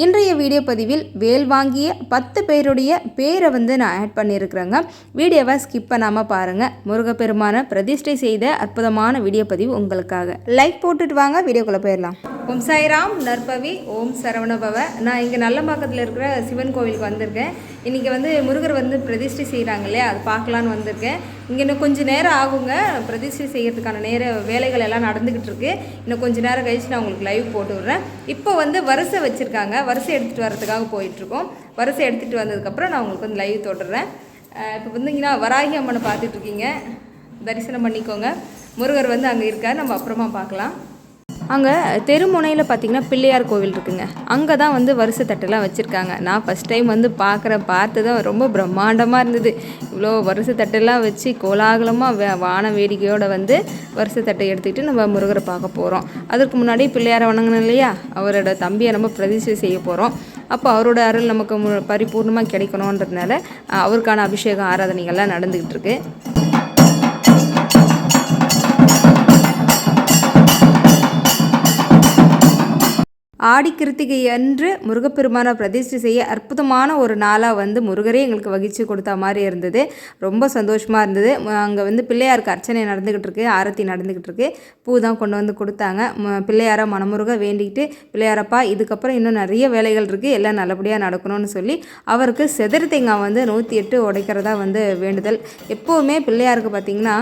இன்றைய வீடியோ பதிவில் வேல் வாங்கிய பத்து பேருடைய பேரை வந்து நான் ஆட் பண்ணியிருக்கிறேங்க. வீடியோவை ஸ்கிப் பண்ணாமல் பாருங்கள் முருகப்பெருமான பிரதிஷ்டை செய்த அற்புதமான வீடியோ பதிவு உங்களுக்காக. லைக் போட்டுட்டு வாங்க வீடியோக்குள்ளே போயிடலாம். ஓம் சாய்ராம் நற்பவி ஓம் சரவணபவ. நான் இங்கே நல்லம்பாக்கத்தில் இருக்கிற சிவன் கோவிலுக்கு வந்திருக்கேன். இன்றைக்கி வந்து முருகர் வந்து பிரதிஷ்டை செய்கிறாங்க இல்லையா? அது பார்க்கலான்னு வந்திருக்கேன். இங்கே இன்னும் கொஞ்சம் நேரம் ஆகுங்க. பிரதிஷ்டை செய்கிறதுக்கான நேர வேலைகள் எல்லாம் நடந்துக்கிட்டு இருக்குது இன்னும் கொஞ்சம் நேரம் கழிச்சு நான் உங்களுக்கு லைவ் போட்டு விட்றேன். இப்போ வந்து வரிசை வச்சுருக்காங்க. வரிசை எடுத்துகிட்டு வரதுக்காக போயிட்டுருக்கோம். வரிசை எடுத்துகிட்டு வந்ததுக்கப்புறம் நான் உங்களுக்கு வந்து லைவ் தொடர்றேன். இப்போ வந்தீங்கன்னா வராகி அம்மனை பார்த்துட்ருக்கீங்க தரிசனம் பண்ணிக்கோங்க. முருகர் வந்து அங்கே இருக்கார். நம்ம அப்புறமா பார்க்கலாம். அங்கே தெருமுனையில் பார்த்திங்கன்னா பிள்ளையார் கோவில் இருக்குங்க. அங்கே தான் வந்து வருஷ தட்டெல்லாம் வச்சுருக்காங்க. நான் ஃபஸ்ட் டைம் வந்து பார்க்குற பார்த்து தான் ரொம்ப பிரம்மாண்டமாக இருந்தது. இவ்வளோ வருஷ தட்டெல்லாம் வச்சு கோலாகலமாக வே வான வேடிக்கையோடு வந்து வருஷ தட்டை எடுத்துக்கிட்டு நம்ம முருகரை பார்க்க போகிறோம் அதற்கு முன்னாடி பிள்ளையாரை வணங்கணும் இல்லையா? அவரோட தம்பியை நம்ம பிரதிஷ்டை செய்ய போகிறோம் அப்போ அவரோட அருள் நமக்கு மு பரிபூர்ணமாக கிடைக்கணுன்றதுனால அவருக்கான அபிஷேகம் ஆராதனைகள்லாம் நடந்துக்கிட்டு இருக்கு. ஆடி கிருத்திகை அன்று முருகப்பெருமானை பிரதிஷ்டை செய்ய அற்புதமான ஒரு நாளாக வந்து முருகரே எங்களுக்கு வகிச்சு கொடுத்த மாதிரி இருந்தது. ரொம்ப சந்தோஷமாக இருந்தது. அங்கே வந்து பிள்ளையாருக்கு அர்ச்சனை நடந்துக்கிட்டு இருக்கு ஆரத்தி நடந்துக்கிட்டு இருக்கு. பூ தான் கொண்டு வந்து கொடுத்தாங்க. பிள்ளையாரை மனமுருக வேண்டிக்கிட்டு பிள்ளையாரப்பா இதுக்கப்புறம் இன்னும் நிறைய வேலைகள் இருக்குது எல்லாம் நல்லபடியாக நடக்கணும்னு சொல்லி அவருக்கு செதறு தேங்காய் வந்து நூற்றி எட்டு உடைக்கிறதா வந்து வேண்டுதல். எப்போவுமே பிள்ளையாருக்கு பார்த்திங்கன்னா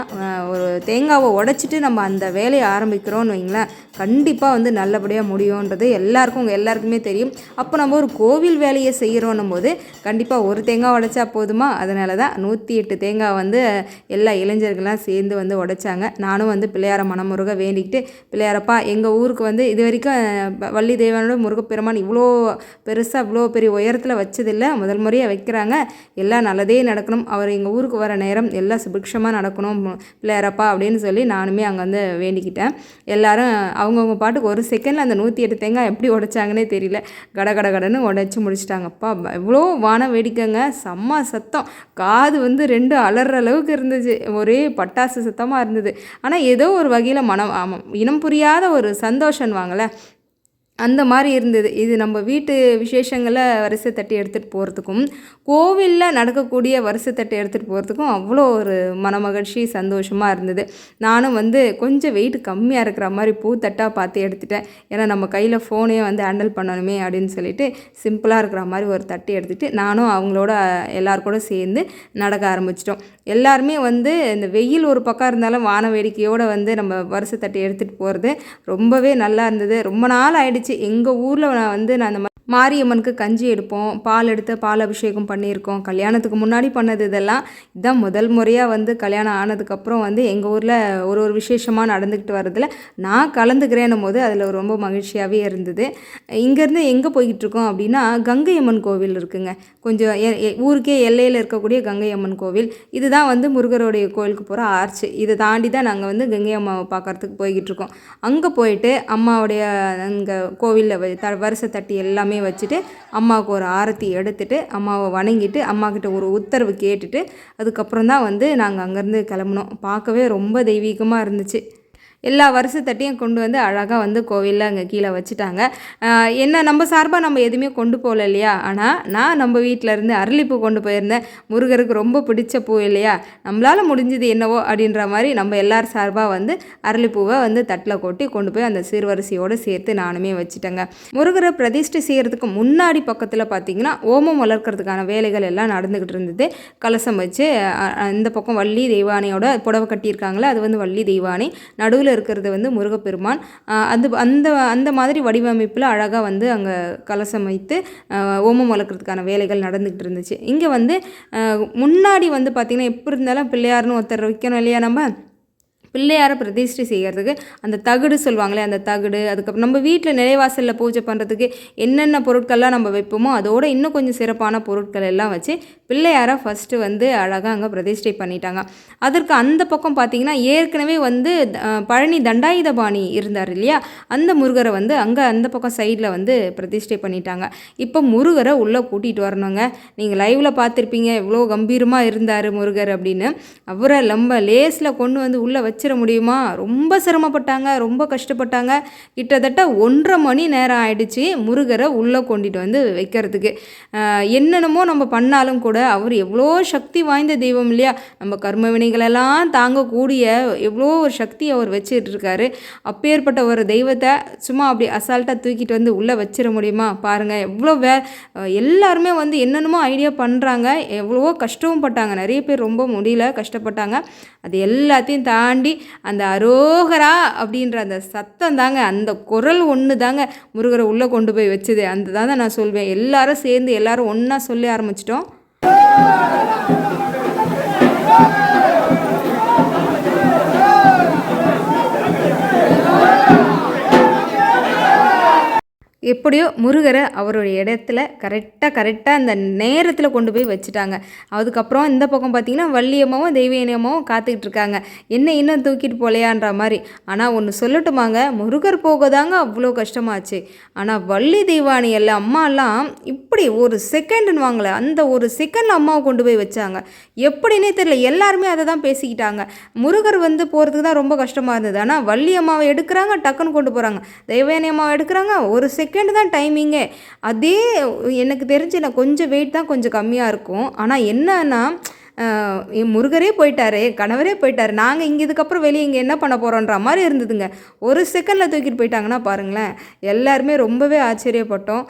ஒரு தேங்காவை உடைச்சிட்டு நம்ம அந்த வேலையை ஆரம்பிக்கிறோன்னு வைங்களேன் கண்டிப்பாக வந்து நல்லபடியாக முடியுன்றது எல்லாருக்கும் உங்கள் எல்லாருக்குமே தெரியும். அப்போ நம்ம ஒரு கோவில் வேலையை செய்கிறோன்னும் போது கண்டிப்பாக ஒரு தேங்காய் உடைச்சா போதுமா? அதனால தான் நூற்றி எட்டு தேங்காய் வந்து எல்லா இளைஞர்கள்லாம் சேர்ந்து வந்து உடைச்சாங்க. நானும் வந்து பிள்ளையார மனமுருக வேண்டிக்கிட்டு பிள்ளையாரப்பா எங்கள் ஊருக்கு வந்து இது வரைக்கும் வள்ளி தேவனோட முருகப்பெருமான் இவ்வளோ பெருசாக இவ்வளோ பெரிய உயரத்தில் வச்சதில்லை. முதல் முறையாக வைக்கிறாங்க. எல்லாம் நல்லதே நடக்கணும். அவர் எங்கள் ஊருக்கு வர நேரம் எல்லாம் சுபிக்ஷமாக நடக்கணும் பிள்ளையாரப்பா அப்படின்னு சொல்லி நானுமே அங்கே வந்து வேண்டிக்கிட்டேன். எல்லாரும் அவங்கவுங்க பாட்டுக்கு ஒரு செகண்டில் அந்த நூற்றி எட்டு தேங்காய் எப்படி உடைச்சாங்கன்னே தெரியல. கட கட கடன்னு உடைச்சி முடிச்சிட்டாங்கப்பா. இவ்வளோ வான வேடிக்கைங்க. செம்ம சத்தம். காது வந்து ரெண்டு அலற அளவுக்கு இருந்துச்சு. ஒரே பட்டாசு சத்தமாக இருந்தது. ஆனால் ஏதோ ஒரு வகையில் மனம் ஆமாம் இனம் புரியாத ஒரு சந்தோஷம் வாங்கலை அந்த மாதிரி இருந்தது. இது நம்ம வீட்டு விசேஷங்களை வரிசை தட்டி எடுத்துகிட்டு போகிறதுக்கும் கோவிலில் நடக்கக்கூடிய வரிசை தட்டி எடுத்துகிட்டு போகிறதுக்கும் அவ்வளோ ஒரு மனமகிழ்ச்சி சந்தோஷமாக இருந்தது. நானும் வந்து கொஞ்சம் வெயிட் கம்மியாக இருக்கிற மாதிரி பூத்தட்டாக பார்த்து எடுத்துட்டேன். ஏன்னா நம்ம கையில் ஃபோனையும் வந்து ஹேண்டில் பண்ணணுமே அப்படின்னு சொல்லிட்டு சிம்பிளாக இருக்கிற மாதிரி ஒரு தட்டி எடுத்துகிட்டு நானும் அவங்களோட எல்லார் கூட சேர்ந்து நடக்க ஆரம்பிச்சிட்டோம். எல்லாருமே வந்து இந்த வெயில் ஒரு பக்கம் இருந்தாலும் வான வேடிக்கையோடு வந்து நம்ம வரிசை தட்டி எடுத்துகிட்டு போகிறது ரொம்பவே நல்லா இருந்தது. ரொம்ப நாள் ஆயிடுச்சு எங்கள் ஊரில் நான் வந்து நான் அந்த மாதிரி மாரியம்மனுக்கு கஞ்சி எடுப்போம் பால் எடுத்து பால் அபிஷேகம் பண்ணியிருக்கோம். கல்யாணத்துக்கு முன்னாடி பண்ணது இதெல்லாம். இதுதான் முதல் முறையாக வந்து கல்யாணம் ஆனதுக்கப்புறம் வந்து எங்கள் ஊரில் ஒரு ஒரு விசேஷமாக நடந்துக்கிட்டு வரதில் நான் கலந்துக்கிறேன்னும் போது அதில் ரொம்ப மகிழ்ச்சியாகவே இருந்தது. இங்கேருந்து எங்கே போய்கிட்டுருக்கோம் அப்படின்னா கங்கை அம்மன் கோவில் இருக்குங்க. கொஞ்சம் ஊருக்கே எல்லையில் இருக்கக்கூடிய கங்கை அம்மன் கோவில். இதுதான் வந்து முருகருடைய கோவிலுக்கு போகிற ஆர்ச்சு. இதை தாண்டி தான் நாங்கள் வந்து கங்கை அம்மாவை பார்க்குறதுக்கு போய்கிட்டு இருக்கோம். அங்கே போயிட்டு அம்மாவுடைய அங்கே கோவிலில் த தட்டி எல்லாமே வச்சுட்டு அம்மாவுக்கு ஒரு ஆரத்தி எடுத்துட்டு அம்மாவை வணங்கிட்டு அம்மாக்கிட்ட ஒரு உத்தரவு கேட்டுட்டு அதுக்கப்புறம் தான் வந்து நாங்கள் அங்கேருந்து கிளம்புனோம். பார்க்கவே ரொம்ப தெய்வீகமாக இருந்துச்சு. எல்லா வருஷத்தட்டையும் கொண்டு வந்து அழகாக வந்து கோவிலில் அங்கே கீழே வச்சுட்டாங்க. என்ன நம்ம சார்பாக நம்ம எதுவுமே கொண்டு போகல இல்லையா ஆனால் நான் நம்ம வீட்டில் இருந்து அரளிப்பூ கொண்டு போயிருந்தேன். முருகருக்கு ரொம்ப பிடிச்ச பூ இல்லையா? நம்மளால் முடிஞ்சது என்னவோ அப்படின்ற மாதிரி நம்ம எல்லார் சார்பாக வந்து அரளிப்பூவை வந்து தட்டில் கொட்டி கொண்டு போய் அந்த சீர்வரிசையோடு சேர்த்து நானுமே வச்சுட்டேங்க. முருகரை பிரதிஷ்டை செய்கிறதுக்கு முன்னாடி பக்கத்தில் பார்த்தீங்கன்னா ஓமம் வளர்க்குறதுக்கான வேலைகள் எல்லாம் நடந்துக்கிட்டு இருந்தது. கலசம் வச்சு இந்த பக்கம் வள்ளி தெய்வானையோட புடவை கட்டியிருக்காங்களே அது வந்து வள்ளி தெய்வானை நடுவில் இருக்கிறது வந்து முருகப்பெருமான். அது அந்த அந்த மாதிரி வடிவமைப்பில் அழகாக வந்து அங்கே கலசம் வைத்து ஓமம் வளர்க்குறதுக்கான வேலைகள் நடந்துக்கிட்டு இருந்துச்சு. இங்கே வந்து முன்னாடி வந்து பார்த்திங்கன்னா எப்படி இருந்தாலும் பிள்ளையார்னு ஒருத்தர் வைக்கணும் இல்லையா நம்ம? பிள்ளையாரை பிரதிஷ்டை செய்கிறதுக்கு அந்த தகுடு சொல்லுவாங்களே அந்த தகுடு அதுக்கப்புறம் நம்ம வீட்டில் நிலைவாசலில் பூஜை பண்ணுறதுக்கு என்னென்ன பொருட்கள்லாம் நம்ம வைப்போமோ அதோட இன்னும் கொஞ்சம் சிறப்பான பொருட்கள் எல்லாம் வச்சு பிள்ளையாரை ஃபஸ்ட்டு வந்து அழகாக அங்கே பிரதிஷ்டை பண்ணிட்டாங்க. அதற்கு அந்த பக்கம் பார்த்திங்கன்னா ஏற்கனவே வந்து பழனி தண்டாயுதபாணி இருந்தார் இல்லையா? அந்த முருகரை வந்து அங்கே அந்த பக்கம் சைடில் வந்து பிரதிஷ்டை பண்ணிட்டாங்க. இப்போ முருகரை உள்ளே கூட்டிகிட்டு வரணுங்க. நீங்கள் லைவில் பார்த்துருப்பீங்க இவ்வளோ கம்பீரமாக இருந்தார் முருகர் அப்படின்னு. அவரை ரொம்ப லேஸில் கொண்டு வந்து உள்ளே வச்சு வச்சிட முடியுமா? ரொம்ப சிரமப்பட்டாங்க ரொம்ப கஷ்டப்பட்டாங்க. கிட்டத்தட்ட ஒன்றரை மணி நேரம் ஆயிடுச்சு முருகரை உள்ளே கொண்டுட்டு வந்து வைக்கிறதுக்கு. என்னென்னமோ நம்ம பண்ணாலும் கூட அவர் எவ்வளோ சக்தி வாய்ந்த தெய்வம் இல்லையா? நம்ம கர்ம வினைகளெல்லாம் தாங்கக்கூடிய எவ்வளோ ஒரு சக்தி அவர் வச்சுட்டு இருக்காரு அப்பேற்பட்ட ஒரு தெய்வத்தை சும்மா அப்படி அசால்ட்டாக தூக்கிட்டு வந்து உள்ளே வச்சிட முடியுமா? பாருங்கள் எவ்வளோ வே எல்லாருமே வந்து என்னென்னமோ ஐடியா பண்ணுறாங்க எவ்வளவோ கஷ்டமும் பட்டாங்க. நிறைய பேர் ரொம்ப முடியல கஷ்டப்பட்டாங்க. அது எல்லாத்தையும் தாண்டி அந்த அரோகரா அப்படின்ற அந்த சத்தம் தாங்க அந்த குரல் ஒன்று தாங்க முருகரை உள்ளே கொண்டு போய் வச்சுது. அந்த தான் நான் சொல்வேன். எல்லாரும் சேர்ந்து எல்லாரும் ஒன்றா சொல்லி ஆரம்பிச்சிட்டோம். எப்படியோ முருகரை அவருடைய இடத்துல கரெக்டாக கரெக்டாக அந்த நேரத்தில் கொண்டு போய் வச்சுட்டாங்க. அதுக்கப்புறம் இந்த பக்கம் பார்த்திங்கன்னா வள்ளியம்மாவும் தெய்வீனியம்மாவும் காத்துக்கிட்டு இருக்காங்க என்ன இன்னும் தூக்கிட்டு போலையான்ற மாதிரி. ஆனால் ஒன்று சொல்லட்டுமாங்க? முருகர் போக தாங்க அவ்வளோ கஷ்டமாச்சு. ஆனால் வள்ளி தெய்வானி எல்லாம் அம்மாலாம் இப்படி ஒரு செகண்டுன்னு வாங்கல அந்த ஒரு செகண்டில் அம்மாவை கொண்டு போய் வச்சாங்க. எப்படின்னே தெரியல. எல்லாருமே அதை தான் பேசிக்கிட்டாங்க. முருகர் வந்து போகிறதுக்கு தான் ரொம்ப கஷ்டமாக இருந்தது. ஆனால் வள்ளி அம்மாவை எடுக்கிறாங்க டக்குன்னு கொண்டு போகிறாங்க தெய்வானி அம்மாவை எடுக்கிறாங்க ஒரு செகண்ட் செகண்ட் தான் டைமிங்கே அதே எனக்கு தெரிஞ்சு நான் கொஞ்சம் வெயிட் தான் கொஞ்சம் கம்மியாக இருக்கும். ஆனால் என்னன்னா முருகரே போயிட்டாரு கணவரே போயிட்டாரு. நாங்கள் இங்கே இதுக்கப்புறம் வெளியே இங்கே என்ன பண்ண போகிறோன்ற மாதிரி இருந்ததுங்க. ஒரு செகண்டில் தூக்கிட்டு போயிட்டாங்கன்னா பாருங்களேன் எல்லாருமே ரொம்பவே ஆச்சரியப்பட்டோம்.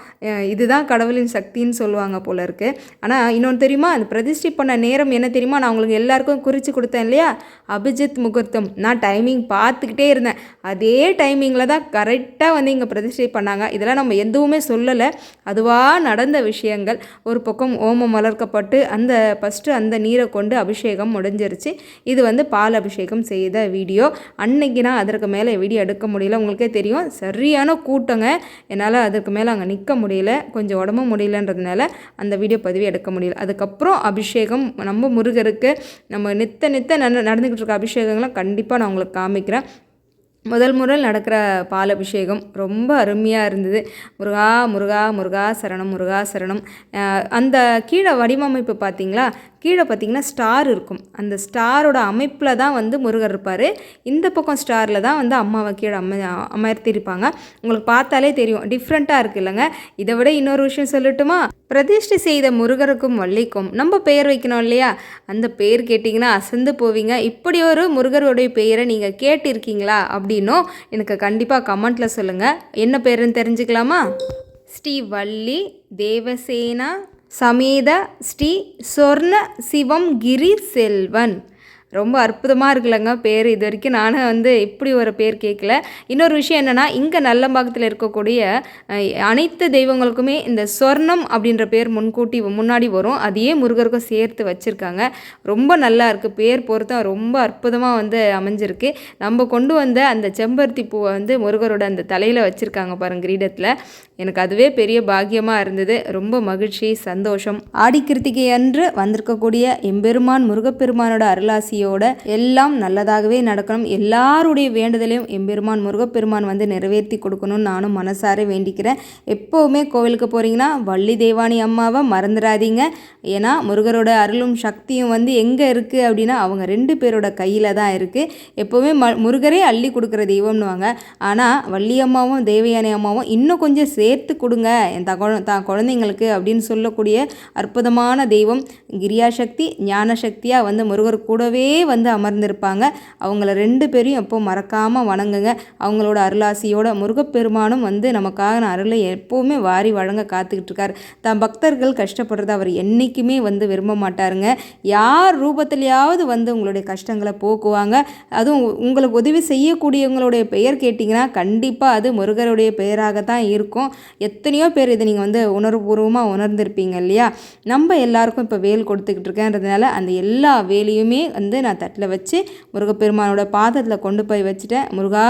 இதுதான் கடவுளின் சக்தின்னு சொல்லுவாங்க போல இருக்கு. ஆனால் இன்னொன்று தெரியுமா? அந்த பிரதிஷ்டை பண்ண நேரம் என்ன தெரியுமா? நான் உங்களுக்கு எல்லாருக்கும் குறித்து கொடுத்தேன் இல்லையா? அபிஜித் முகூர்த்தம். நான் டைமிங் பார்த்துக்கிட்டே இருந்தேன். அதே டைமிங்கில் தான் கரெக்டாக வந்து இங்கே பிரதிஷ்டை பண்ணாங்க. இதெல்லாம் நம்ம எதுவுமே சொல்லலை. அதுவாக நடந்த விஷயங்கள். ஒரு பக்கம் ஓமம் வளர்க்கப்பட்டு அந்த ஃபஸ்ட்டு அந்த நீர் கொண்டு அபிஷேகம் முடிஞ்சிருச்சு. இது வந்து பால் அபிஷேகம் செய்த வீடியோ. அன்னைக்கு நான் அதற்கு மேலே வீடியோ எடுக்க முடியல. உங்களுக்கே தெரியும். சரியான கூட்டங்க. என்னால் அதுக்கு மேலே அங்கே நிற்க முடியல. கொஞ்சம் உடம்பு முடியலன்றதுனால அந்த வீடியோ பதிவு எடுக்க முடியல. அதுக்கப்புறம் அபிஷேகம் நம்ம முருகருக்கு நம்ம நித்த நித்த நடந்துக்கிட்டு இருக்க அபிஷேகங்களை கண்டிப்பாக நான் உங்களுக்கு காமிக்கிறேன். முதல் முறையில் நடக்கிற பால் அபிஷேகம் ரொம்ப அருமையாக இருந்தது. முருகா முருகா முருகா சரணம் முருகா சரணம். அந்த கீழே வடிவமைப்பு பார்த்தீங்களா? கீழே பார்த்தீங்கன்னா ஸ்டார் இருக்கும். அந்த ஸ்டாரோட அமைப்பில் தான் வந்து முருகர் இருப்பார். இந்த பக்கம் ஸ்டாரில் தான் வந்து அம்மாவை கீழே அம அமர்த்திருப்பாங்க உங்களுக்கு பார்த்தாலே தெரியும். டிஃப்ரெண்ட்டாக இருக்கு இல்லைங்க. இதை விட இன்னொரு விஷயம் சொல்லட்டுமா? பிரதிஷ்டை செய்த முருகருக்கும் வள்ளிக்கும் நம்ம பெயர் வைக்கணும் இல்லையா? அந்த பெயர் கேட்டிங்கன்னா அசந்து போவீங்க. இப்படி ஒரு முருகருடைய பெயரை நீங்கள் கேட்டிருக்கீங்களா அப்படின்னும் எனக்கு கண்டிப்பாக கமெண்ட்டில் சொல்லுங்கள் என்ன பேருன்னு தெரிஞ்சுக்கலாமா? ஸ்ரீ வள்ளி தேவசேனா சமேத ஸ்ரீ சொர்ண சிவம் கிரி செல்வன் ரொம்ப அற்புதமாக இருக்குல்லங்க பேர். இது வரைக்கும் நானும் வந்து இப்படி ஒரு பேர் கேட்கல இன்னொரு விஷயம் என்னென்னா இங்கே நல்லம்பாக்கத்தில் இருக்கக்கூடிய அனைத்து தெய்வங்களுக்குமே இந்த சொர்ணம் அப்படின்ற பேர் முன்கூட்டி முன்னாடி வரும். அதையே முருகருக்கும் சேர்த்து வச்சுருக்காங்க. ரொம்ப நல்லா இருக்குது பேர் பொருத்தம் ரொம்ப அற்புதமாக வந்து அமைஞ்சிருக்கு. நம்ம கொண்டு வந்த அந்த செம்பருத்தி பூவை வந்து முருகரோட அந்த தலையில் வச்சுருக்காங்க பாருங்கள் கிரீடத்தில். எனக்கு அதுவே பெரிய பாக்கியமாக இருந்தது. ரொம்ப மகிழ்ச்சி சந்தோஷம். ஆடி கிருத்திகை அன்று வந்திருக்கக்கூடிய எம்பெருமான் முருகப்பெருமானோட அருளாசியோட எல்லாம் நல்லதாகவே நடக்கணும். எல்லாருடைய வேண்டுதலையும் எம்பெருமான் முருகப்பெருமான் வந்து நிறைவேற்றி கொடுக்கணும்னு நானும் மனசார வேண்டிக்கிறேன். எப்போவுமே கோவிலுக்கு போகிறீங்கன்னா வள்ளி தேவானி அம்மாவை மறந்துடாதீங்க. ஏன்னா முருகரோட அருளும் சக்தியும் வந்து எங்கே இருக்குது அப்படின்னா அவங்க ரெண்டு பேரோட கையில் தான் இருக்குது எப்போவுமே ம முருகரே அள்ளி கொடுக்குற தெய்வம்னுவாங்க. ஆனால் வள்ளி அம்மாவும் தேவயானி அம்மாவும் இன்னும் கொஞ்சம் சே சேர்த்து கொடுங்க. என் த குழ- தான் குழந்தைங்களுக்கு அப்படின்னு சொல்லக்கூடிய அற்புதமான தெய்வம் கிரியாசக்தி ஞானசக்தியாக வந்து முருகர் கூடவே வந்து அமர்ந்திருப்பாங்க. அவங்கள ரெண்டு பேரையும் எப்போ மறக்காமல் வணங்குங்க. அவங்களோட அருளாசியோட முருகப்பெருமானும் வந்து நமக்காக அருளை எப்போவுமே வாரி வழங்க காத்துக்கிட்டு இருக்கார் தான் பக்தர்கள் கஷ்டப்படுறத அவர் என்றைக்குமே வந்து விரும்ப மாட்டாருங்க. யார் ரூபத்திலையாவது வந்து உங்களுடைய கஷ்டங்களை போக்குவாங்க. அதுவும் உ- உங்களுக்கு உதவி செய்யக்கூடியவங்களுடைய பெயர் கேட்டிங்கன்னா கண்டிப்பாக அது முருகருடைய பெயராக தான் இருக்கும். எத்தனையோ பேர் இதை நீங்கள் வந்து உணர்வுபூர்வமாக உணர்ந்திருப்பீங்க இல்லையா? நம்ம எல்லாருக்கும் இப்போ வேல் கொடுத்துக்கிட்டு இருக்கேன்றதுனால அந்த எல்லா வேலையுமே வந்து நான் தட்டில் வச்சு முருகப்பெருமானோட பாதத்தில் கொண்டு போய் வச்சுட்டேன். முருகா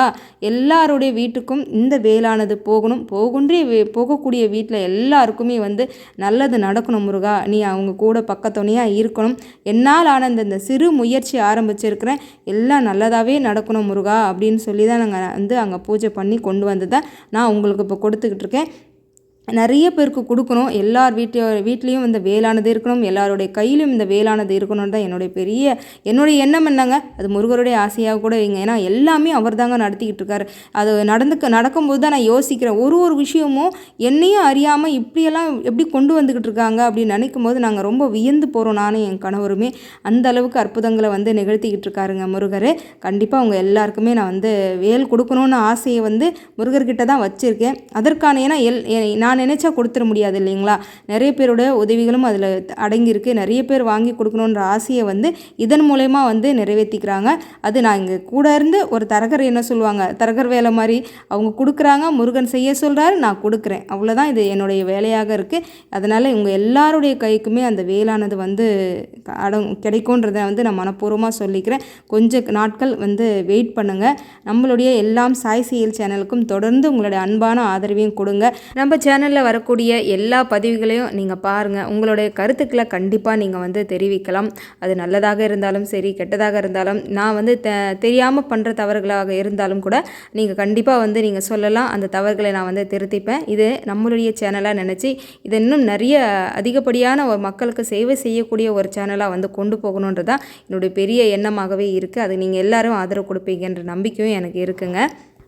எல்லாருடைய வீட்டுக்கும் இந்த வேலானது போகணும். போகுன்றே வே போகக்கூடிய வீட்டில் எல்லாருக்குமே வந்து நல்லது நடக்கணும் முருகா. நீ அவங்க கூட பக்கத்துணையாக இருக்கணும். என்னால் ஆன இந்த இந்த சிறு முயற்சி ஆரம்பிச்சிருக்கிறேன். எல்லாம் நல்லதாகவே நடக்கணும் முருகா அப்படின்னு சொல்லி தான் நாங்கள் வந்து அங்கே பூஜை பண்ணி கொண்டு வந்ததை நான் உங்களுக்கு இப்போ கொடுத்துக்கிட்டு இருக்கேன் நிறைய பேருக்கு கொடுக்கணும். எல்லார் வீட்டு வீட்லேயும் இந்த வேலானது இருக்கணும். எல்லாருடைய கையிலும் இந்த வேலானது இருக்கணும்னு தான் என்னுடைய பெரிய என்னுடைய எண்ணம் என்னங்க? அது முருகருடைய ஆசையாக கூட வைங்க ஏன்னா எல்லாமே அவர் தாங்க நடத்திக்கிட்டு இருக்காரு. அது நடந்துக்க நடக்கும்போது தான் நான் யோசிக்கிறேன். ஒரு ஒரு விஷயமும் என்னையும் அறியாமல் இப்படியெல்லாம் எப்படி கொண்டு வந்துக்கிட்டு இருக்காங்க அப்படின்னு நினைக்கும் போது நாங்கள் ரொம்ப வியந்து போகிறோம் நானும் என் கணவருமே. அந்த அளவுக்கு அற்புதங்களை வந்து நிகழ்த்திக்கிட்டு இருக்காருங்க முருகர். கண்டிப்பாக அவங்க எல்லாருக்குமே நான் வந்து வேல் கொடுக்கணும்னு ஆசையை வந்து முருகர்கிட்ட தான் வச்சுருக்கேன். அதற்கான ஏன்னா எல் நான் நினச்சா கொடுத்துட முடியாது இல்லைங்களா? நிறைய பேரோட உதவிகளும் அதில் அடங்கியிருக்கு. நிறைய பேர் வாங்கி கொடுக்கணுன்ற ஆசையை வந்து இதன் மூலயமா வந்து நிறைவேற்றிக்கிறாங்க அது நான் இங்கே கூட இருந்து ஒரு தரகர் என்ன சொல்லுவாங்க? தரகர் வேலை மாதிரி அவங்க கொடுக்குறாங்க முருகன் செய்ய சொல்கிறாரு நான் கொடுக்குறேன். அவ்வளோதான் இது என்னுடைய வேலையாக இருக்குது அதனால் இவங்க எல்லாருடைய கைக்குமே அந்த வேலானது வந்து அடங் கிடைக்கும்ன்றதை வந்து நான் மனப்பூர்வமாக சொல்லிக்கிறேன். கொஞ்சம் நாட்கள் வந்து வெயிட் பண்ணுங்கள் நம்மளுடைய எல்லாம் சாய் செயல் சேனலுக்கும் தொடர்ந்து உங்களுடைய அன்பான ஆதரவையும் கொடுங்க. நம்ம சேனல் சேனலில் வரக்கூடிய எல்லா பதிவுகளையும் நீங்கள் பாருங்கள் உங்களுடைய கருத்துக்களை கண்டிப்பாக நீங்கள் வந்து தெரிவிக்கலாம். அது நல்லதாக இருந்தாலும் சரி கெட்டதாக இருந்தாலும் நான் வந்து த தெரியாமல் பண்ணுற தவறுகளாக இருந்தாலும் கூட நீங்கள் கண்டிப்பாக வந்து நீங்கள் சொல்லலாம். அந்த தவறுகளை நான் வந்து திருத்திப்பேன். இது நம்மளுடைய சேனலாக நினச்சி இது இன்னும் நிறைய அதிகப்படியான ஒரு மக்களுக்கு சேவை செய்யக்கூடிய ஒரு சேனலாக வந்து கொண்டு போகணுன்றதான் என்னுடைய பெரிய எண்ணமாகவே இருக்குது அது நீங்கள் எல்லாரும் ஆதரவு கொடுப்பீங்கன்ற நம்பிக்கையும் எனக்கு இருக்குங்க.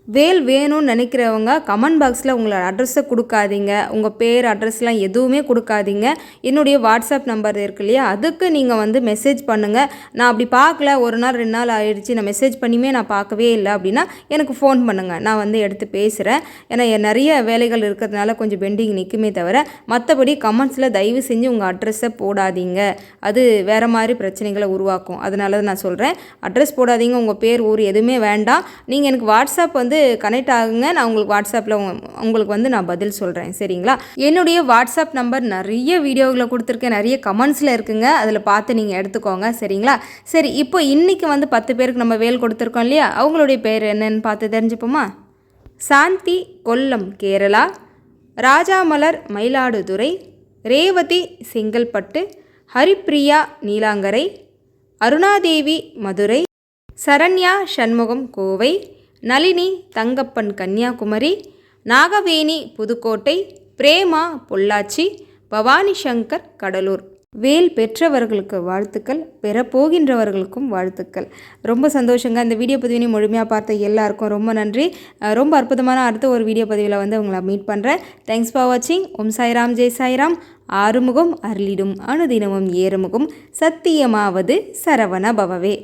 வேல் வேணும்னு நினைக்கிறவங்க கமெண்ட் பாக்ஸில் உங்களோட அட்ரஸை கொடுக்காதீங்க. உங்கள் பேர் அட்ரஸ்லாம் எதுவுமே கொடுக்காதீங்க. என்னுடைய வாட்ஸ்அப் நம்பர் இருக்கு இல்லையா? அதுக்கு நீங்கள் வந்து மெசேஜ் பண்ணுங்கள் நான் அப்படி பார்க்கல. ஒரு நாள் ரெண்டு நாள் ஆயிடுச்சு. நான் மெசேஜ் பண்ணியுமே நான் பார்க்கவே இல்லை அப்படின்னா எனக்கு ஃபோன் பண்ணுங்கள் நான் வந்து எடுத்து பேசுகிறேன் ஏன்னா நிறைய வேலைகள் இருக்கிறதுனால கொஞ்சம் பெண்டிங் நிற்குமே தவிர மற்றபடி கமெண்ட்ஸில் தயவு செஞ்சு உங்கள் அட்ரஸை போடாதீங்க. அது வேறு மாதிரி பிரச்சனைகளை உருவாக்கும். அதனால தான் நான் சொல்கிறேன் அட்ரஸ் போடாதீங்க. உங்கள் பேர் ஊர் எதுவுமே வேண்டாம். நீங்கள் எனக்கு வாட்ஸ்அப் வந்து வந்து கனெக்ட் ஆகுங்க. நான் உங்களுக்கு வாட்ஸ்அப்பில் உங்களுக்கு வந்து நான் பதில் சொல்கிறேன் சரிங்களா? என்னுடைய வாட்ஸ்அப் நம்பர் நிறைய வீடியோவில் கொடுத்துருக்கேன். நிறைய கமெண்ட்ஸில் இருக்குங்க. அதில் பார்த்து நீங்கள் எடுத்துக்கோங்க. சரிங்களா? சரி இப்போ இன்றைக்கி வந்து பத்து பேருக்கு நம்ம வேல் கொடுத்துருக்கோம் இல்லையா? அவங்களுடைய பேர் என்னன்னு பார்த்து தெரிஞ்சுப்போமா? சாந்தி கொல்லம் கேரளா. ராஜாமலர் மயிலாடுதுறை. ரேவதி செங்கல்பட்டு. ஹரிப்ரியா நீலாங்கரை. அருணாதேவி மதுரை. சரண்யா சண்முகம் கோவை. நளினி தங்கப்பன் கன்னியாகுமரி நாகவேணி புதுக்கோட்டை பிரேமா பொள்ளாச்சி பவானி சங்கர் கடலூர். வேல் பெற்றவர்களுக்கு வாழ்த்துக்கள் பெறப்போகின்றவர்களுக்கும் வாழ்த்துக்கள். ரொம்ப சந்தோஷங்க. அந்த வீடியோ பதிவினை முழுமையாக பார்த்த எல்லாருக்கும் ரொம்ப நன்றி. ரொம்ப அற்புதமான அடுத்த ஒரு வீடியோ பதிவில் வந்து உங்களை மீட் பண்ணுறேன் தேங்க்ஸ் ஃபார் வாட்சிங் ஓம் சாய்ராம் ஜெய் சாய்ராம். ஆறுமுகம் அருளிடும். அனுதினமும் ஏறுமுகம். சத்தியமாவது சரவண பவவே.